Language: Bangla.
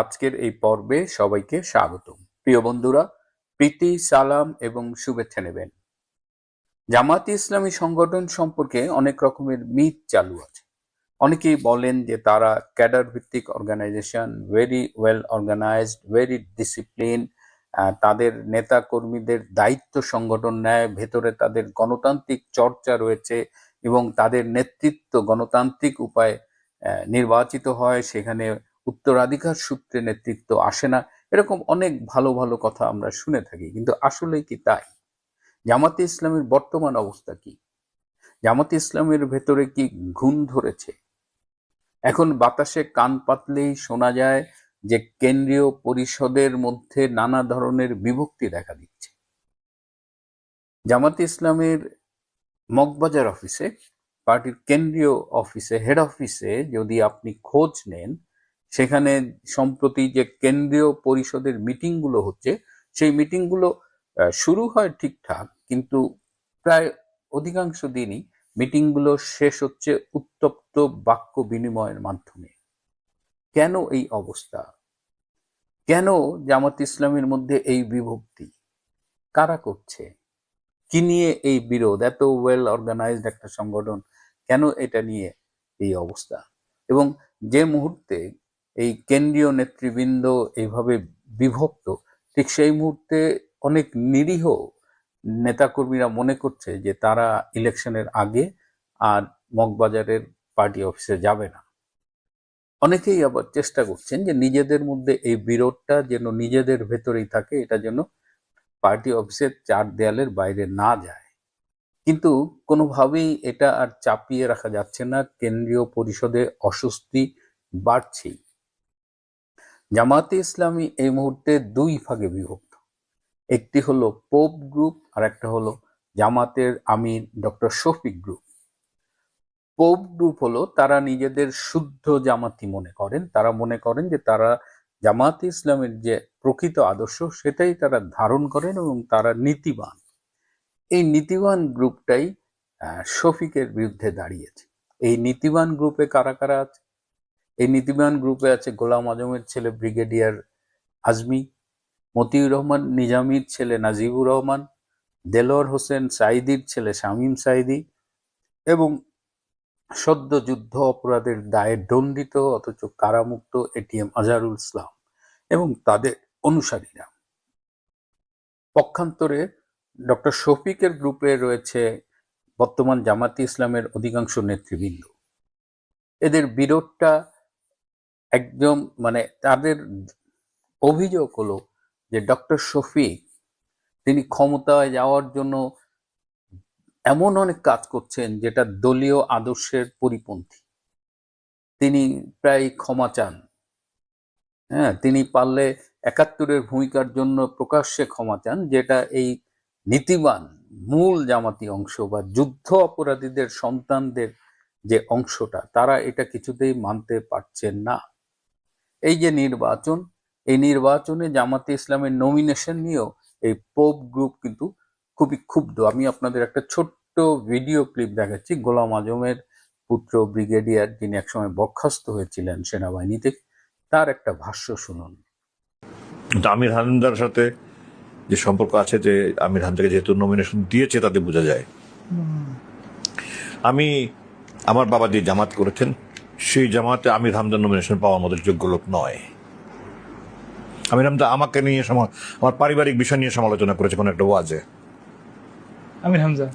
আজকের এই পর্বে সবাইকে স্বাগত প্রিয় বন্ধুরা, প্রীতি, সালাম এবং শুভেচ্ছা নেবেন। জামাত ইসলামী সংগঠন সম্পর্কে অনেক রকমের মিথ চালু আছে। অনেকেই বলেন যে তারা ক্যাডার ভিত্তিক organisation very well organised very discipline তাদের নেতা কর্মীদের দায়িত্ব সংগঠন নেয়, ভেতরে তাদের গণতান্ত্রিক চর্চা রয়েছে এবং তাদের নেতৃত্ব গণতান্ত্রিক উপায়ে নির্বাচিত হয়। সেখানে উত্তরাধিকার সূত্রে নেতৃত্ব আসে না, এরকম অনেক ভালো ভালো কথা আমরা শুনে থাকি, কিন্তু আসলে কি তাই? জামাতে ইসলামের বর্তমান অবস্থা কি? জামাতে ইসলামের ভেতরে কি ঘুণ ধরেছে? এখন বাতাসে কান পাতলেই শোনা যায় যে কেন্দ্রীয় পরিষদের মধ্যে নানা ধরনের বিভক্তি দেখা দিচ্ছে। জামাতে ইসলামের মগবাজার অফিসে, পার্টির কেন্দ্রীয় অফিসে, হেড অফিসে যদি আপনি খোঁজ নেন সেখানে সম্প্রতি যে কেন্দ্রীয় পরিষদের মিটিংগুলো হচ্ছে, সেই মিটিংগুলো শুরু হয় ঠিকঠাক, কিন্তু প্রায় অধিকাংশ দিনই মিটিংগুলো শেষ হচ্ছে উত্তপ্ত বাক্য বিনিময়ের মাধ্যমে। কেন এই অবস্থা? কেন জামাত ইসলামের মধ্যে এই বিভক্তি? কারা করছে? কি নিয়ে এই বিরোধ? এত ওয়েল অর্গানাইজড একটা সংগঠন কেন এটা নিয়ে এই অবস্থা? এবং যে মুহূর্তে এই কেন্দ্রীয় নেতৃবৃন্দ এইভাবে বিভক্ত, ঠিক সেই মুহূর্তে অনেক নিরীহ নেতাকর্মীরা মনে করছে যে তারা ইলেকশনের আগে আর মগবাজারের পার্টি অফিসে যাবে না। অনেকেই আবার চেষ্টা করছেন যে নিজেদের মধ্যে এই বিরোধটা যেন নিজেদের ভেতরেই থাকে, এটা যেন পার্টি অফিসের চার দেয়ালের বাইরে না যায়। কিন্তু কোনোভাবেই এটা আর চাপিয়ে রাখা যাচ্ছে না, কেন্দ্রীয় পরিষদে অস্বস্তি বাড়ছেই। জামাতে ইসলামী এই মুহূর্তে দুই ভাগে বিভক্ত। একটি হলো পোপ গ্রুপ আর একটা হলো জামাতের আমির doctor Shafiq group pope group হলো তারা নিজেদের শুদ্ধ জামাতি মনে করেন। তারা মনে করেন যে তারা জামাত ইসলামের যে প্রকৃত আদর্শ, সেটাই তারা ধারণ করেন এবং তারা নীতিবান। এই নীতিবান গ্রুপটাই শফিকের বিরুদ্ধে দাঁড়িয়েছে। এই নীতিবান গ্রুপে কারা কারা আছে? এই নীতিবান গ্রুপে আছে গোলাম আজমের ছেলে ব্রিগেডিয়ার আজমি, মতিউর রহমান নিজামির ছেলে নাজিবুর রহমান, দেলোয়ার হোসেন সাইদির ছেলে শামীম সাইদি এবং সদ্য যুদ্ধ অপরাধের দায়ে দণ্ডিত অথচ কারামুক্ত এটিএম আজহারুল ইসলাম এবং তাদের অনুসারীরা। পক্ষান্তরে ডক্টর শফিকের গ্রুপে রয়েছে বর্তমান জামাতি ইসলামের অধিকাংশ নেতৃবৃন্দ। এদের বিরোধটা একদম মানে তাদের অভিযোগ হলো যে ডক্টর শফিক, তিনি ক্ষমতায় যাওয়ার জন্য এমন অনেক কাজ করছেন যেটা দলীয় আদর্শের পরিপন্থী। তিনি প্রায় ক্ষমা চান। হ্যাঁ তিনি পারলে একাত্তরের ভূমিকার জন্য প্রকাশ্যে ক্ষমা চান, যেটা এই নীতিবান মূল জামাতি অংশ বা যুদ্ধ অপরাধীদের সন্তানদের যে অংশটা, তারা এটা কিছুতেই মানতে পারছেন না। এই যে নির্বাচন এই নির্বাচনে জামাতে ইসলামের নমিনেশন নিয়েও এই পোপ গ্রুপ কিন্তু খুবই ক্ষুব্ধ। আমি আপনাদের একটা ছোট্ট ভিডিও ক্লিপ দেখাচ্ছি। গোলাম আজমের পুত্র ব্রিগেডিয়ার যিনি একসময় বরখাস্ত হয়েছিলেন সেনাবাহিনীতে তার একটা ভাষ্য শুনুন। আমির হামদার সাথে যে সম্পর্ক আছে যে আমির হামদাকে যেহেতু নমিনেশন দিয়েছে তাতে বোঝা যায়। আমি আমার বাবা যে জামাত করেছেন সেই জামাতে আমির হামদার নমিনেশন পাওয়ার মতো যোগ্য লোক নয়। আমির হামদা আমাকে নিয়ে আমার পারিবারিক বিষয় নিয়ে সমালোচনা করেছে কোনো একটা ওয়াজে। আমির হামজা?